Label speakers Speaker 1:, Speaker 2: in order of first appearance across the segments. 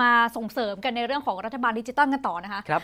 Speaker 1: มาส่งเสริมกันในเรื่องของรัฐบาลดิจิตอลกันต่อนะคะ
Speaker 2: ครับ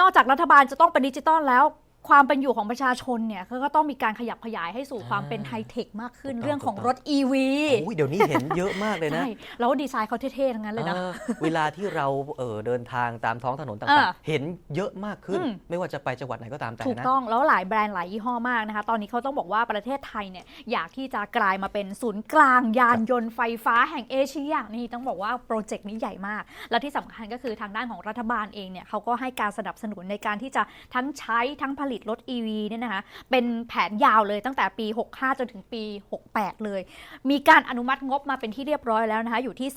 Speaker 1: นอกจากรัฐบาลจะต้องเป็นดิจิตอลแล้ว ความเป็นอยู่ของประชาชนเนี่ยก็ต้องมีการขยับขยายให้สู่ความเป็นไฮเทคมากขึ้น
Speaker 2: ถูกต้อง
Speaker 1: เรื่องของ
Speaker 2: ถูกต้อง
Speaker 1: รถ EV
Speaker 2: โอ้ยเดี๋ยวนี้เห็นเยอะมากเลยนะ
Speaker 1: ใช่แล้วดีไซน์เขาเท่ๆ ทั้งนั้นเลยนะ
Speaker 2: เออเวลาที่เราเออเดินทางตามท้องถนน
Speaker 1: เอ
Speaker 2: ต่าง
Speaker 1: อ
Speaker 2: ๆเห็นเยอะมากขึ้น
Speaker 1: อืม
Speaker 2: ไม่ว่าจะไปจังหวัดไหนก็ตามแต่
Speaker 1: ถูก
Speaker 2: นะ
Speaker 1: ต้องแล้วหลายแบรนด์หลายยี่ห้อมากนะคะ ตอนนี้เขาต้องบอกว่าประเทศไทยเนี่ยอยากที่จะกลายมาเป็นศูนย์กลางยานยนต์ไฟฟ้าแห่งเอเชียนี่ต้องบอกว่าโปรเจกต์นี้ใหญ่มาก และที่สำคัญก็คือทางด้านของรัฐบาลเองเนี่ยเขาก็ให้การสนับสนุนในการที่จะทั้งใช้ทั้งผลิตรถ EV เนี่ยนะคะ เป็นแผนยาวเลยตั้งแต่ปี 65 จนถึงปี 68 เลย มีการอนุมัติงบมาเป็นที่เรียบร้อยแล้วนะคะ อยู่ที่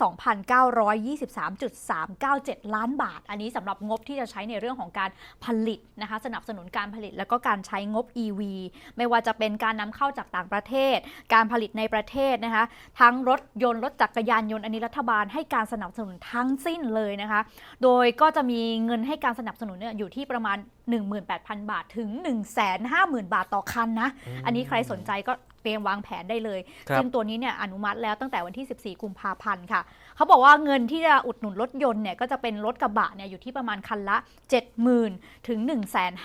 Speaker 1: 2,923.397 ล้านบาท อันนี้สำหรับงบที่จะใช้ในเรื่องของการผลิตนะคะ สนับสนุนการผลิตแล้วก็การใช้งบ EV ไม่ว่าจะเป็นการนำเข้าจากต่างประเทศ การผลิตในประเทศนะคะ ทั้งรถยนต์รถจักรยานยนต์อันนี้รัฐบาลให้การสนับสนุนทั้งสิ้นเลยนะคะ โดยก็จะมีเงินให้การสนับสนุนเนี่ยอยู่ที่ประมาณ 18,000 บาทถึง150,000 บาทต่อคันนะ อันนี้ใครสนใจก็เตรียมวางแผนได้เลย
Speaker 2: ครับ
Speaker 1: ซึ่งตัวนี้เนี่ยอนุมัติแล้วตั้งแต่วันที่ 14 กุมภาพันธ์ค่ะ เขาบอกว่าเงินที่จะอุดหนุนรถยนต์เนี่ยก็จะเป็นรถกระบะเนี่ยอยู่ที่ประมาณคันละ 70,000 ถึง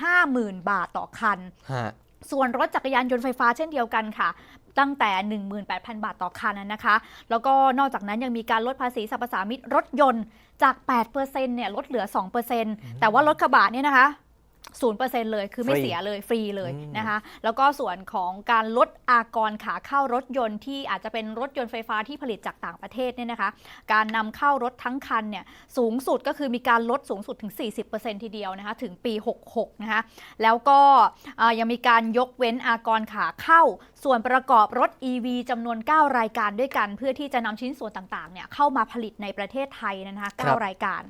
Speaker 1: 150,000 บาทต่อคัน
Speaker 2: ฮะ
Speaker 1: ส่วนรถจักรยานยนต์ไฟฟ้าเช่นเดียวกันค่ะตั้งแต่ 18,000 บาทต่อคันนะคะ แล้วก็นอกจากนั้นยังมีการลดภาษีสรรพสามิตรถยนต์จาก 8%เนี่ยลดเหลือ 2%แต่ว่ารถกระบะเนี่ยนะคะ 0%เลยคือไม่
Speaker 2: ฟรี
Speaker 1: เสียเลยฟรีเลย
Speaker 2: อืม
Speaker 1: นะคะ แล้วก็ส่วนของการลดอากรขาเข้ารถยนต์ที่อาจจะเป็นรถยนต์ไฟฟ้าที่ผลิตจากต่างประเทศเนี่ยนะคะ การนำเข้ารถทั้งคันเนี่ยสูงสุดก็คือมีการลดสูงสุดถึง 40%ทีเดียวนะคะถึงปี 66 นะคะ แล้วก็อ่ายังมีการยกเว้นอากรขาเข้า ส่วนประกอบรถ EV จำนวน 9 รายการด้วยกัน เพื่อที่จะนำชิ้นส่วนต่างๆเนี่ยเข้ามาผลิตในประเทศไทยนะคะ
Speaker 2: ครับ
Speaker 1: 9รายการ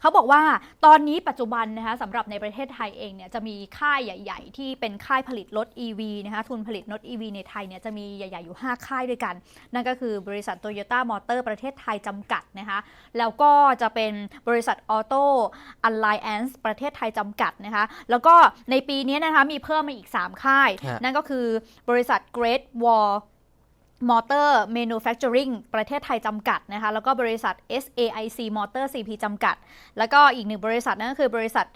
Speaker 1: เขาบอกว่าตอนนี้ปัจจุบันนะคะสำหรับในประเทศไทยเองเนี่ยจะมีค่ายใหญ่ ๆ ที่เป็นค่ายผลิตรถ EV นะคะทุนผลิตรถ EV ในไทยเนี่ยจะมีใหญ่ ๆ อยู่ 5 ค่ายด้วยกัน นั่นก็คือบริษัทโตโยต้ามอเตอร์ประเทศไทยจำกัดนะคะแล้วก็จะเป็นบริษัทออโต้อัลไลแอนซ์ประเทศไทยจำกัดนะคะแล้วก็ในปีนี้นะคะมีเพิ่มมาอีก 3 ค่าย
Speaker 2: ฮะ
Speaker 1: นั่นก็คือบริษัท Great Wall Motor Manufacturing ประเทศไทยจำกัดนะคะ แล้วก็บริษัท SAIC Motor CP จำกัด แล้วก็อีกหนึ่งบริษัทนั่นก็คือบริษัท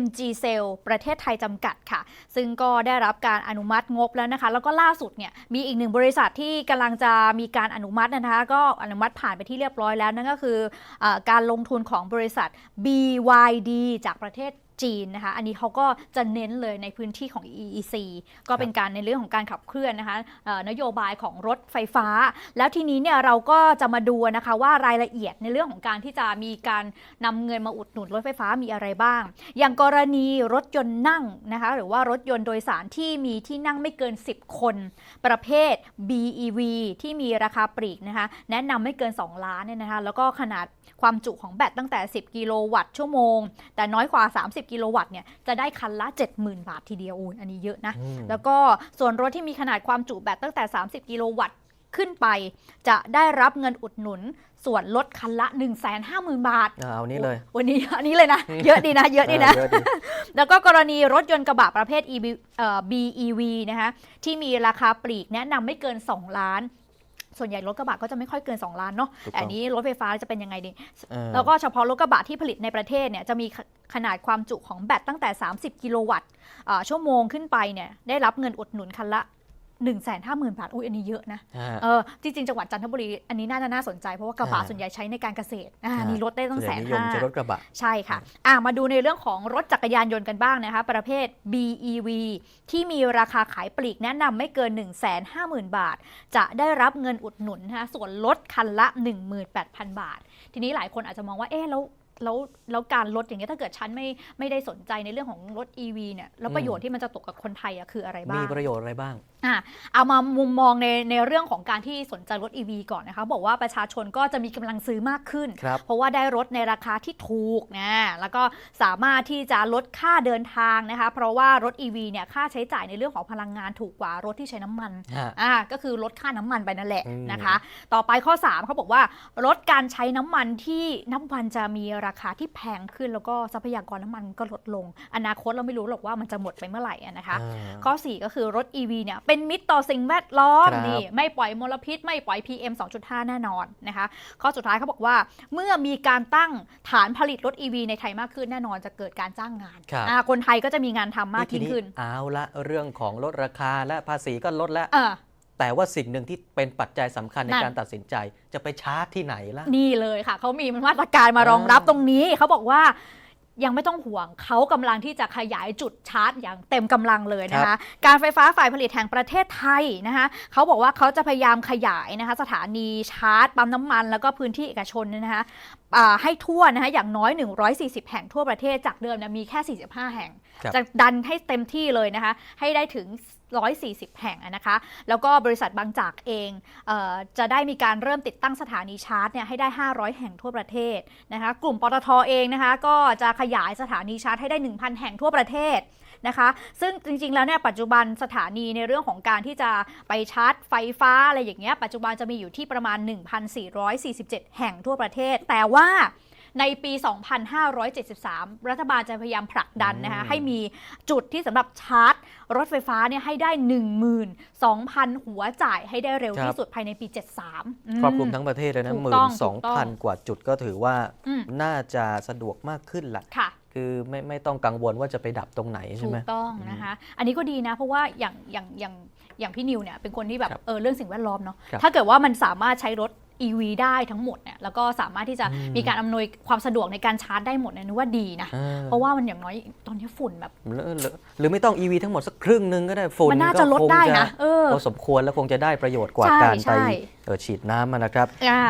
Speaker 1: MG Cell ประเทศไทยจำกัดค่ะ ซึ่งก็ได้รับการอนุมัติงบแล้วนะคะ แล้วก็ล่าสุดเนี่ยมีอีกหนึ่งบริษัทที่กำลังจะมีการอนุมัตินะคะ ก็อนุมัติผ่านไปที่เรียบร้อยแล้วนั่นก็คืออการลงทุนของบริษัท BYD จากประเทศ จีนนะคะ อันนี้เขาก็จะเน้นเลยในพื้นที่ของ EEC ก็เป็นการในเรื่องของการขับเคลื่อนนะคะนโยบายของรถไฟฟ้า แล้วทีนี้เนี่ยเราก็จะมาดูนะคะว่ารายละเอียดในเรื่องของการที่จะมีการนำเงินมาอุดหนุนรถไฟฟ้ามีอะไรบ้าง อย่างกรณีรถยนต์นั่งนะคะหรือว่ารถยนต์โดยสารที่มีที่นั่งไม่เกิน 10 คน ประเภท BEV ที่มีราคาปลีกนะคะแนะนำไม่เกิน 2 ล้านเนี่ยนะคะแล้วก็ขนาดความจุของแบตตั้งแต่ 10 กิโลวัตต์ชั่วโมง แต่น้อยกว่า 30กิโลวัตต์เนี่ยจะได้คันละ 70,000 บาททีเดียวอุ้ยอันนี้เยอะนะ
Speaker 2: อืม
Speaker 1: แล้วก็ส่วนรถที่มีขนาดความจุแบตตั้งแต่ 30 กิโลวัตต์ขึ้นไป จะได้รับเงินอุดหนุนส่วนลดคันละ 150,000 บาท
Speaker 2: อ่าเอานี้เลย
Speaker 1: วันนี้อันนี้เลยนะ เยอะดีนะ เยอะดีนะ
Speaker 2: เออเยอะดี
Speaker 1: แล้วก็กรณีรถยนต์กระบะประเภท EV เอ่อ BEV นะคะที่มีราคาปลีกแนะนำไม่เกิน 2 ล้านส่วนใหญ่รถกระบะก็จะไม่ค่อยเกิน 2 ล้านเนาะ
Speaker 2: ถูกต้อง
Speaker 1: แต่อันนี้รถไฟฟ้าจะเป็นยังไงดี
Speaker 2: เออ
Speaker 1: แล้วก็เฉพาะรถกระบะที่ผลิตในประเทศเนี่ยจะมี ขขนาดความจุของแบตตั้งแต่ 30 กิโลวัตต์อ่าชั่วโมงขึ้นไปเนี่ยได้รับเงินอุดหนุนคันละ1 5 0 0 0 0 บาท อุ้ยอันนี้เยอะนะ
Speaker 2: ฮะ
Speaker 1: เออ จริง ๆ จังหวัดจันทบุรี อันนี้น่าจะน่าสนใจ เพราะว่ากระบะ
Speaker 2: อ่า
Speaker 1: ส่วนใหญ่ใช้ในการเกษตรอ่า
Speaker 2: อ่านี่
Speaker 1: นี่ลดได้ตั้ง
Speaker 2: ส่วน
Speaker 1: แส
Speaker 2: ใหญ่
Speaker 1: น
Speaker 2: นิยม
Speaker 1: ห้า
Speaker 2: จะรถกระบะ
Speaker 1: ใช่ค่ะ อะมาดูในเรื่องของรถจักรยานยนต์กันบ้างนะคะ ประเภท BEV ที่มีราคาขายปลีกแนะนำไม่เกิน 150,000 บาท จะได้รับเงินอุดหนุนนะคะส่วนลดคันละ 18,000 บาท ทีนี้หลายคนอาจจะมองว่า เอ๊ะ แล้ว แล้วแล้วการลดอย่างเงี้ยถ้าเกิดฉันไม่ไม่ได้สนใจในเรื่องของรถ EV เนี่ยแล้วประโยชน์ที่มันจะตกกับคนไทยอะคืออะไรบ้าง
Speaker 2: มีประโยชน์อะไรบ้าง
Speaker 1: อะเอามามุมมองในในเรื่องของการที่สนใจรถ EV ก่อนนะคะ บอกว่าประชาชนก็จะมีกำลังซื้อมากขึ้น
Speaker 2: ครับ
Speaker 1: เพราะว่าได้รถในราคาที่ถูกนะแล้วก็สามารถที่จะลดค่าเดินทางนะคะ เพราะว่ารถ EV เนี่ยค่าใช้จ่ายในเรื่องของพลังงานถูกกว่ารถที่ใช้น้ำมัน
Speaker 2: ฮะ
Speaker 1: อ่าก็คือลดค่าน้ำมันไปนั่นแหละ
Speaker 2: อืม
Speaker 1: นะคะ ต่อไปข้อ 3เขาบอกว่าลดการใช้น้ำมันที่น้ำมันจะมีราคาที่แพงขึ้นแล้วก็ทรัพยากรน้ำมันก็ลดลง อนาคตเราไม่รู้หรอกว่ามันจะหมดไปเมื่อไหร่อะนะคะ
Speaker 2: อ่า
Speaker 1: ข้อ 4 ก็คือรถ EV เนี่ยเป็นเป็นมิตรต่อสิ่งแวดล้อม
Speaker 2: ครับ
Speaker 1: นี่ไม่ปล่อยมลพิษ ไม่ปล่อย PM 2.5 แน่นอนนะคะ ข้อสุดท้ายเขาบอกว่าเมื่อมีการตั้งฐานผลิตรถ EV ในไทยมากขึ้นแน่นอนจะเกิดการจ้างงาน
Speaker 2: ครับ
Speaker 1: อ่าคนไทยก็จะมีงานทำมาก
Speaker 2: ที
Speaker 1: ยิ่งขึ้น
Speaker 2: เอาละเรื่องของลดราคาและภาษีก็ลดแล้ว
Speaker 1: เออ
Speaker 2: แต่ว่าสิ่งหนึ่งที่เป็นปัจจัยสำคัญใน
Speaker 1: นั่น
Speaker 2: การตัดสินใจจะไปชาร์จที่ไหนล่ะ
Speaker 1: นี่เลยค่ะ เขามีมาตรการมารองรับ
Speaker 2: อ่า
Speaker 1: ตรงนี้เขาบอกว่ายังไม่ต้องห่วงเขากำลังที่จะขยายจุดชาร์จอย่างเต็มกำลังเลยนะคะ การไฟฟ้าฝ่ายผลิตแห่งประเทศไทยนะคะเขาบอกว่าเขาจะพยายามขยายนะคะ สถานีชาร์จปั๊มน้ำมัน แล้วก็พื้นที่เอกชนเนี่ยนะคะอ่า ให้ทั่วนะคะอย่างน้อย 140 แห่งทั่วประเทศจากเดิมเนยมีแค่ 45 แห่ง
Speaker 2: ครับ
Speaker 1: จะดันให้เต็มที่เลยนะคะ ให้ได้ถึง 140 แห่งอะนะคะ แล้วก็บริษัทบางจากเองเออจะได้มีการเริ่มติดตั้งสถานีชาร์จเนี่ยให้ได้ 500 แห่งทั่วประเทศนะคะ กลุ่มปตทเองนะคะ ก็จะขยายสถานีชาร์จให้ได้ 1,000 แห่งทั่วประเทศนะคะซึ่งจริงๆ แล้วเนี่ยปัจจุบันสถานีในเรื่องของการที่จะไปชาร์จไฟฟ้าอะไรอย่างเงี้ยปัจจุบันจะมีอยู่ที่ประมาณ 1,447 แห่งทั่วประเทศ แต่ว่าในปี 2573 รัฐบาลจะพยายามผลักดันนะคะ
Speaker 2: อืม
Speaker 1: ให้มีจุดที่สำหรับชาร์จ รถไฟฟ้าเนี่ยให้ได้ 12,000 หัวจ่ายให้ได้เร็วที่สุดภายในปี 73
Speaker 2: ครอบคลุมทั้งประเทศเลยนะ
Speaker 1: ถู
Speaker 2: หมื่
Speaker 1: กต้
Speaker 2: น
Speaker 1: อง
Speaker 2: สอง
Speaker 1: ถูกต้
Speaker 2: พั
Speaker 1: อนง
Speaker 2: กว่าจุดก็ถือว่า
Speaker 1: อืม
Speaker 2: น่าจะสะดวกมากขึ้นละ
Speaker 1: ค่ะ
Speaker 2: คือไม่ไม่ต้องกังวลว่าจะไปดับตรงไหนใช่
Speaker 1: ถู
Speaker 2: ไหม
Speaker 1: กต้องนะคะ อันนี้ก็ดีนะ เพราะว่าอย่างอย่างอย่างอย่างพี่นิวเนี่ยเป็นคนที่แบบ
Speaker 2: ครับ
Speaker 1: เออเรื่องสิ่งแวดล้อมเนาะ
Speaker 2: ครับ
Speaker 1: ถ้าเกิดว่ามันสามารถใช้รถ EV ได้ทั้งหมดเนี่ยแล้วก็สามารถที่จะ
Speaker 2: อืม
Speaker 1: มีการอำนวยความสะดวกในการชาร์จได้หมดเนี่ยนึกว่าดีนะ
Speaker 2: อ่
Speaker 1: เพราะว่ามันอย่างน้อยตอนนี้ฝุ่นแบบ
Speaker 2: หรือหรือหรือไม่ต้อง EV ทั้งหมดสักครึ่งหนึงก็ได้ฝุ่น
Speaker 1: มันน่าจะ
Speaker 2: ก็
Speaker 1: ลด
Speaker 2: คง
Speaker 1: ได้นะเออ
Speaker 2: พอสมควรแล้วคงจะได้ประโยชน์กว่า
Speaker 1: ใช่
Speaker 2: การไป
Speaker 1: ใช่
Speaker 2: เอ่อฉีดน้ำอะนะครับ
Speaker 1: อ่า